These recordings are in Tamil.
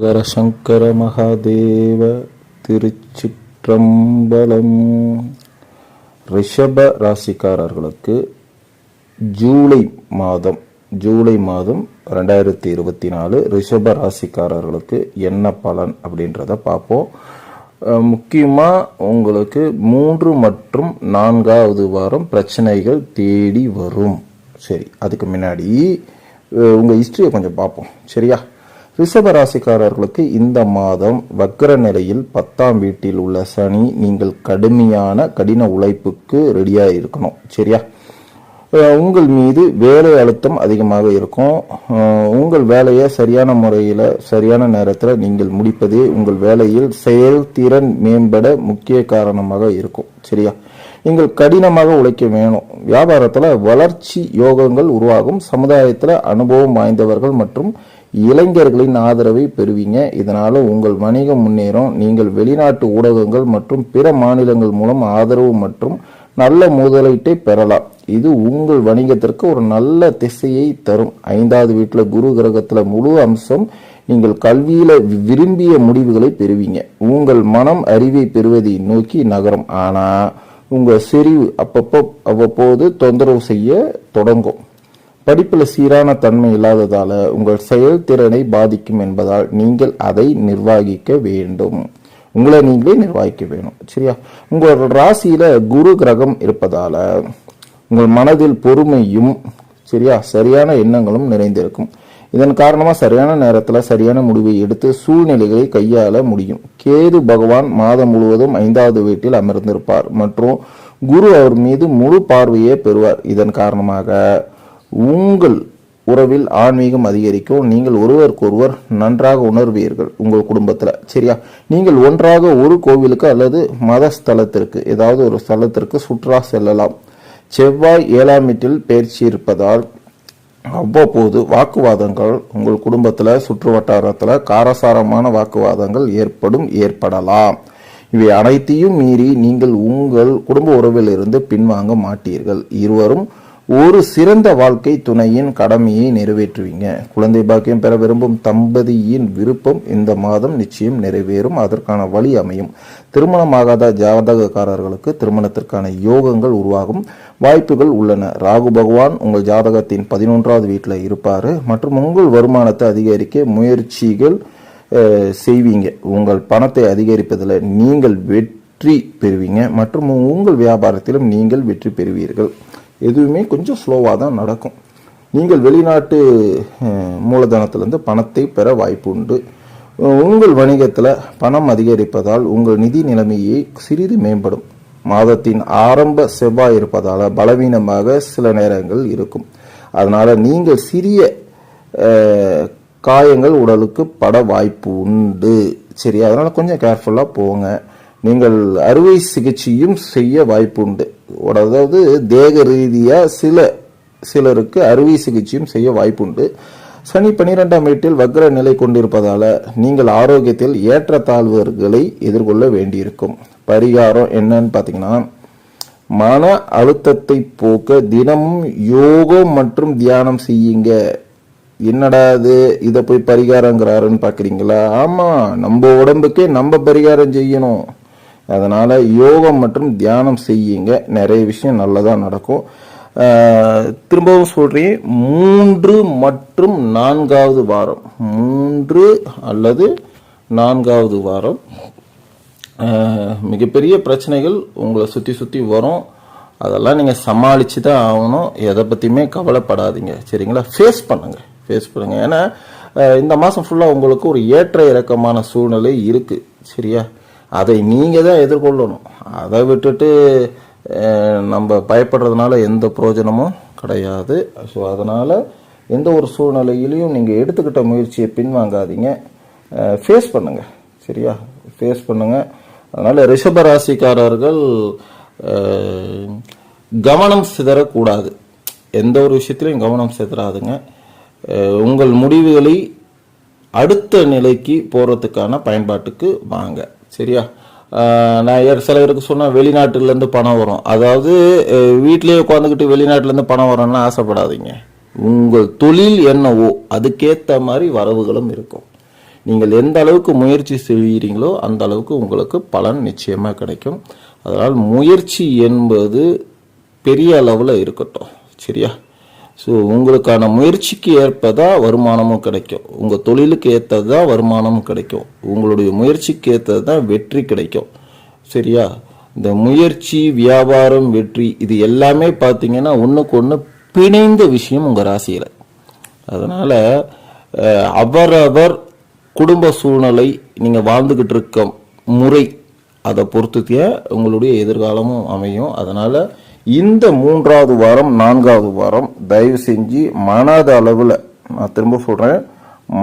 ஹர சங்கர மகாதேவ திருச்சிற்றம்பலம். ரிஷப ராசிக்காரர்களுக்கு ஜூலை மாதம் ஜூலை மாதம் ரெண்டாயிரத்தி இருபத்தி நாலு ரிஷப ராசிக்காரர்களுக்கு என்ன பலன் அப்படின்றத பார்ப்போம். முக்கியமாக உங்களுக்கு மூன்று மற்றும் நான்காவது வாரம் பிரச்சனைகள் தேடி வரும். சரி அதுக்கு முன்னாடி உங்கள் ஹிஸ்ட்ரியை கொஞ்சம் பார்ப்போம். சரியா? ரிஷபராசிக்காரர்களுக்கு இந்த மாதம் வக்ர நிலையில் பத்தாம் வீட்டில் உள்ள சனி நீங்கள் கடுமையான கடின உழைப்புக்கு ரெடியாக இருக்கணும். சரியா? உங்கள் மீது வேலை அழுத்தம் அதிகமாக இருக்கும். உங்கள் வேலையை சரியான முறையில் சரியான நேரத்தில் நீங்கள் முடிப்பதே உங்கள் வேலையில் செயல்திறன் மேம்பட முக்கிய காரணமாக இருக்கும். சரியா? நீங்கள் கடினமாக உழைக்க வேணும். வியாபாரத்தில் வளர்ச்சி யோகங்கள் உருவாகும். சமுதாயத்தில் அனுபவம் வாய்ந்தவர்கள் மற்றும் இளைஞர்களின் ஆதரவை பெறுவீங்க. இதனால் உங்கள் வணிகம் முன்னேறும். நீங்கள் வெளிநாட்டு ஊடகங்கள் மற்றும் பிற மாநிலங்கள் மூலம் ஆதரவு மற்றும் நல்ல முதலீட்டை பெறலாம். இது உங்கள் வணிகத்திற்கு ஒரு நல்ல திசையை தரும். ஐந்தாவது வீட்டில் குரு கிரகத்தில் முழு அம்சம் நீங்கள் கல்வியில் விரும்பிய முடிவுகளை பெறுவீங்க. உங்கள் மனம் அறிவை பெறுவதை நோக்கி நகரும். ஆனால் உங்கள் செறிவு அப்பப்போ அவ்வப்போது தொந்தரவு செய்ய தொடங்கும். படிப்பில் சீரான தன்மை இல்லாததால் உங்கள் செயல்திறனை பாதிக்கும் என்பதால் நீங்கள் அதை நிர்வகிக்க வேண்டும். உங்களை நீங்களே நிர்வகிக்க வேணும் சரியா? உங்கள் ராசியில் குரு கிரகம் இருப்பதால் உங்கள் மனதில் பொறுமையும் சரியா? சரியான எண்ணங்களும் நிறைந்திருக்கும். இதன் காரணமாக சரியான நேரத்தில் சரியான முடிவை எடுத்து சூழ்நிலைகளை கையாள முடியும். கேது பகவான் மாதம் முழுவதும் ஐந்தாவது வீட்டில் அமர்ந்திருப்பார். மற்றும் குரு அவர் மீது முழு பார்வையே பெறுவார். இதன் காரணமாக உங்கள் உறவில் ஆன்மீகம் அதிகரிக்கும் நீங்கள் ஒருவருக்கொருவர் நன்றாக உணர்வீர்கள் உங்கள் குடும்பத்தில். சரியா? நீங்கள் ஒன்றாக ஒரு கோவிலுக்கு அல்லது மத ஸ்தலத்திற்கு ஏதாவது ஒரு ஸ்தலத்திற்கு சுற்றுலா செல்லலாம். செவ்வாய் ஏழாம் வீட்டில் பயிற்சி இருப்பதால் அவ்வப்போது வாக்குவாதங்கள் உங்கள் குடும்பத்தில் சுற்று வட்டாரத்தில் காரசாரமான வாக்குவாதங்கள் ஏற்படும் ஏற்படலாம். இவை அனைத்தையும் மீறி நீங்கள் உங்கள் குடும்ப உறவிலிருந்து பின்வாங்க மாட்டீர்கள். இருவரும் ஒரு சிறந்த வாழ்க்கை துணையின் கடமையை நிறைவேற்றுவீங்க. குழந்தை பாக்கியம் பெற விரும்பும் தம்பதியின் விருப்பம் இந்த மாதம் நிச்சயம் நிறைவேறும். அதற்கான வழி அமையும். திருமணமாகாத ஜாதகக்காரர்களுக்கு திருமணத்திற்கான யோகங்கள் உருவாகும். வாய்ப்புகள் உள்ளன. ராகு பகவான் உங்கள் ஜாதகத்தின் பதினொன்றாவது வீட்டில் இருப்பார். மற்றும் உங்கள் வருமானத்தை அதிகரிக்க முயற்சிகள் செய்வீங்க. உங்கள் பணத்தை அதிகரிப்பதில் நீங்கள் வெற்றி பெறுவீங்க. மற்றும் உங்கள் வியாபாரத்திலும் நீங்கள் வெற்றி பெறுவீர்கள். எதுவுமே கொஞ்சம் ஸ்லோவாக தான் நடக்கும். நீங்கள் வெளிநாட்டு மூலதனத்திலேருந்து மூலதனத்திலிருந்து பணத்தை பெற வாய்ப்பு உண்டு உங்கள் வணிகத்தில் பணம் அதிகரிப்பதால் உங்கள் நிதி நிலைமையை சிறிது மேம்படும். மாதத்தின் ஆரம்ப செவ்வாய் இருப்பதால் பலவீனமாக சில நேரங்கள் இருக்கும். அதனால் நீங்கள் சிறிய காயங்கள் உடலுக்கு பட வாய்ப்பு உண்டு. சரி அதனால் கொஞ்சம் கேர்ஃபுல்லாக போங்க. நீங்கள் அறுவை சிகிச்சையும் செய்ய வாய்ப்பு உண்டு அதாவது தேக ரீதியாக சில சிலருக்கு அறுவை சிகிச்சையும் செய்ய வாய்ப்புண்டு. சனி பனிரெண்டாம் வீட்டில் வக்ர நிலை கொண்டிருப்பதால் நீங்கள் ஆரோக்கியத்தில் ஏற்றத்தாழ்வுகளை எதிர்கொள்ள வேண்டியிருக்கும். பரிகாரம் என்னன்னு பார்த்தீங்கன்னா மன அழுத்தத்தை போக்க தினமும் யோகம் மற்றும் தியானம் செய்யுங்க. என்னடா இது? இதை போய் பரிகாரங்கிறாருன்னு பார்க்குறீங்களா ஆமாம் நம்ம உடம்புக்கே நம்ம பரிகாரம் செய்யணும். அதனால் யோகம் மற்றும் தியானம் செய்யுங்க. நிறைய விஷயம் நல்லதாக நடக்கும். திரும்பவும் சொல்கிறேன் மூன்று மற்றும் நான்காவது வாரம். மூன்று அல்லது நான்காவது வாரம். மிகப்பெரிய பிரச்சனைகள் உங்களை சுற்றி சுற்றி வரும். அதெல்லாம் நீங்கள் சமாளித்து தான் ஆகணும். எதை பற்றியுமே கவலைப்படாதீங்க. சரிங்களா? ஃபேஸ் பண்ணுங்கள் ஃபேஸ் பண்ணுங்கள் ஏன்னா இந்த மாதம் ஃபுல்லாக உங்களுக்கு ஒரு ஏற்ற இறக்கமான சூழ்நிலை இருக்குது சரியா? அதை நீங்கள் தான் எதிர்கொள்ளணும். அதை விட்டுட்டு நம்ம பயப்படுறதுனால எந்த பிரயோஜனமும் கிடையாது. ஸோ அதனால் எந்த ஒரு சூழ்நிலையிலையும் நீங்கள் எடுத்துக்கிட்ட முயற்சியை பின்வாங்காதீங்க. ஃபேஸ் பண்ணுங்கள் சரியா? ஃபேஸ் பண்ணுங்கள் அதனால் ரிஷபராசிக்காரர்கள் கவனம் சிதறக்கூடாது. எந்த ஒரு விஷயத்துலையும் கவனம் சிதறாதுங்க. உங்கள் முடிவுகளை அடுத்த நிலைக்கு போகிறதுக்கான பயன்பாட்டுக்கு வாங்க. சரியா? நான் ஏற சில பேருக்கு சொன்னால் வெளிநாட்டுலேருந்து பணம் வரும். அதாவது வீட்டிலேயே உட்காந்துக்கிட்டு வெளிநாட்டிலேருந்து பணம் வரும்னா ஆசைப்படாதீங்க. உங்கள் தொழில் என்னவோ அதுக்கேற்ற மாதிரி வரவுகளும் இருக்கும். நீங்கள் எந்த அளவுக்கு முயற்சி செய்கிறீங்களோ அந்த அளவுக்கு உங்களுக்கு பலன் நிச்சயமாக கிடைக்கும். அதனால் முயற்சி என்பது பெரிய அளவில் இருக்கட்டும். சரியா? ஸோ உங்களுக்கான முயற்சிக்கு ஏற்பதா வருமானமும் கிடைக்கும். உங்கள் தொழிலுக்கு ஏற்றது தான் வருமானமும் கிடைக்கும். உங்களுடைய முயற்சிக்கு ஏற்றது தான் வெற்றி கிடைக்கும். சரியா? இந்த முயற்சி வியாபாரம் வெற்றி இது எல்லாமே பார்த்தீங்கன்னா ஒன்றுக்கு ஒன்று பிணைந்த விஷயம் உங்கள் ராசியில். அதனால் அவரவர் குடும்ப சூழ்நிலை நீங்கள் வாழ்ந்துக்கிட்டு இருக்க முறை அதை பொறுத்துத்திய உங்களுடைய எதிர்காலமும் அமையும். அதனால் இந்த மூன்றாவது வாரம் நான்காவது வாரம் தயவு செஞ்சு மனத அளவில் நான் திரும்ப சொல்கிறேன்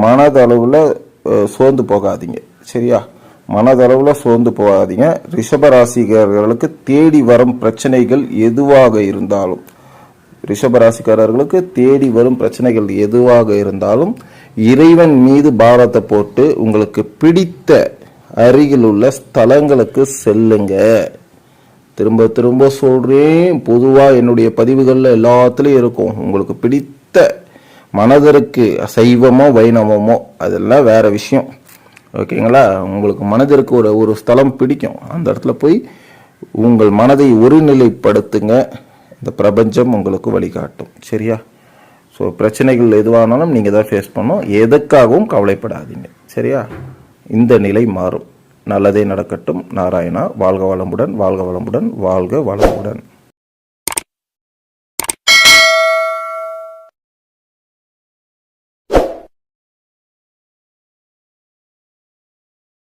மனத அளவில் சோர்ந்து போகாதீங்க. சரியா? மனதளவில் சோர்ந்து போகாதீங்க. ரிஷபராசிக்காரர்களுக்கு தேடி வரும் பிரச்சனைகள் எதுவாக இருந்தாலும் ரிஷபராசிக்காரர்களுக்கு தேடி வரும் பிரச்சனைகள் எதுவாக இருந்தாலும் இறைவன் மீது பாரத்தை போட்டு உங்களுக்கு பிடித்த அருகில் உள்ள ஸ்தலங்களுக்கு செல்லுங்க. திரும்ப திரும்ப சொல்கிறேன் பொதுவாக என்னுடைய பதிவுகளில் எல்லாத்துலேயும் இருக்கும். உங்களுக்கு பிடித்த மனதிற்கு சைவமோ வைணவமோ அதெல்லாம் வேற விஷயம். ஓகேங்களா? உங்களுக்கு மனதிற்கு ஒரு ஒரு ஸ்தலம் பிடிக்கும். அந்த இடத்துல போய் உங்கள் மனதை ஒருநிலைப்படுத்துங்க. இந்த பிரபஞ்சம் உங்களுக்கு வழிகாட்டும். சரியா? ஸோ பிரச்சனைகள் எதுவானாலும் நீங்கள் தான் ஃபேஸ் பண்ணோம் எதுக்காகவும் கவலைப்படாதீங்க. சரியா? இந்த நிலை மாறும். நல்லதே நடக்கட்டும். நாராயணா வாழ்க வளமுடன் வாழ்க வளமுடன் வாழ்க வளமுடன்.